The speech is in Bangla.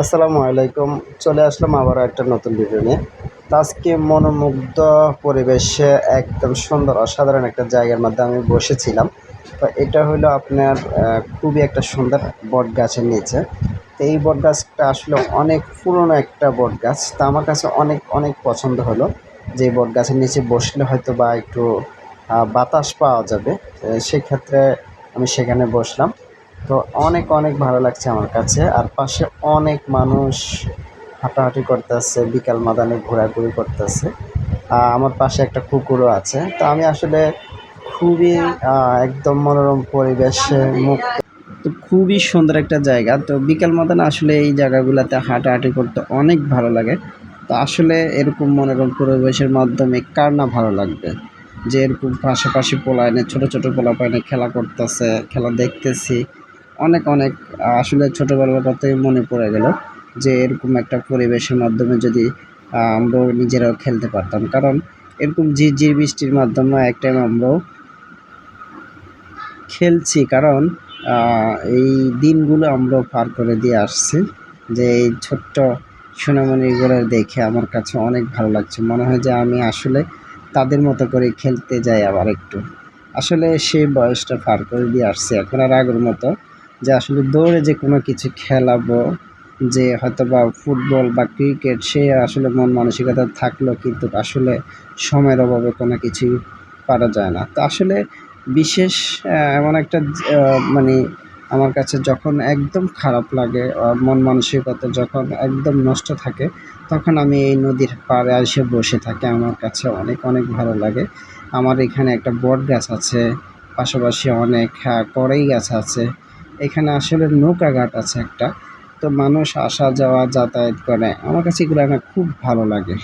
আসসালামু আলাইকুম। চলে আসলাম আবারও একটা নতুন ভিডিও নিয়ে। আজকে মনোমুগ্ধ পরিবেশে একদম সুন্দর, অসাধারণ একটা জায়গার মধ্যে আমি বসেছিলাম। তো এটা হলো আপনার খুবই একটা সুন্দর বট গাছের নিচে। তো এই বট গাছটা আসলে অনেক পুরনো একটা বট গাছ তা আমার কাছে অনেক অনেক পছন্দ হলো যে বট গাছের নিচে বসলে হয়তো বা একটু বাতাস পাওয়া যাবে। সেক্ষেত্রে আমি সেখানে বসলাম। তো অনেক অনেক ভালো লাগছে আমার কাছে। আর পাশে অনেক মানুষ হাঁটাহাঁটি করতেছে, বিকাল মাদানে ঘোরাঘুরি করতেছে। আমার পাশে একটা কুকুরও আছে। তো আমি আসলে খুবই একদম মনোরম পরিবেশে মুক্ত। তো খুবই সুন্দর একটা জায়গা। তো বিকাল মাদানে আসলে এই জায়গাগুলোতে হাঁটাহাঁটি করতে অনেক ভালো লাগে। তো আসলে এরকম মনোরম পরিবেশের মাধ্যমে কার না ভালো লাগবে? যে এরকম পাশাপাশি পোলায়নে, ছোট ছোট পোলাপাইনে খেলা করতেছে, খেলা দেখতেছি। অনেক অনেক, আসলে ছোটোবেলার কথাই মনে পড়ে গেল যে এরকম একটা পরিবেশের মাধ্যমে যদি আমরাও নিজেরাও খেলতে পারতাম। কারণ এরকম ঝিরঝির বৃষ্টির মাধ্যমে এক টাইম আমরাও খেলছি। কারণ এই দিনগুলো আমরাও পার করে দিয়ে আসছি যে এই ছোট্ট সোনামণিগুলো দেখে আমার কাছে অনেক ভালো লাগছে। মনে হয় যে আমি আসলে তাদের মতো করে খেলতে যাই আবার একটু। আসলে সেই বয়সটা পার করে দিয়ে আসছে। এখন আর আগের মতো যে আসলে দৌড়ে যে কোনো কিছু খেলাবো, যে হয়তো বা ফুটবল বা ক্রিকেট, সে আসলে মন মানসিকতা থাকল কিন্তু আসলে সময়ের অভাবে কোনো কিছুই পারা যায় না। তো আসলে বিশেষ এমন একটা মানে আমার কাছে যখন একদম খারাপ লাগে মন মানসিকতা যখন একদম নষ্ট থাকে, তখন আমি এই নদীর পাড়ে এসে বসে থাকি। আমার কাছে অনেক অনেক ভালো লাগে। আমার এখানে একটা বট গাছ আছে, পাশাপাশি অনেক কড়াই গাছ আছে। এখানে আসলে নৌকাঘাট আছে একটা। তো মানুষ আসা যাওয়া যাতায়াত করে। আমার কাছে এগুলো খুব ভালো লাগে।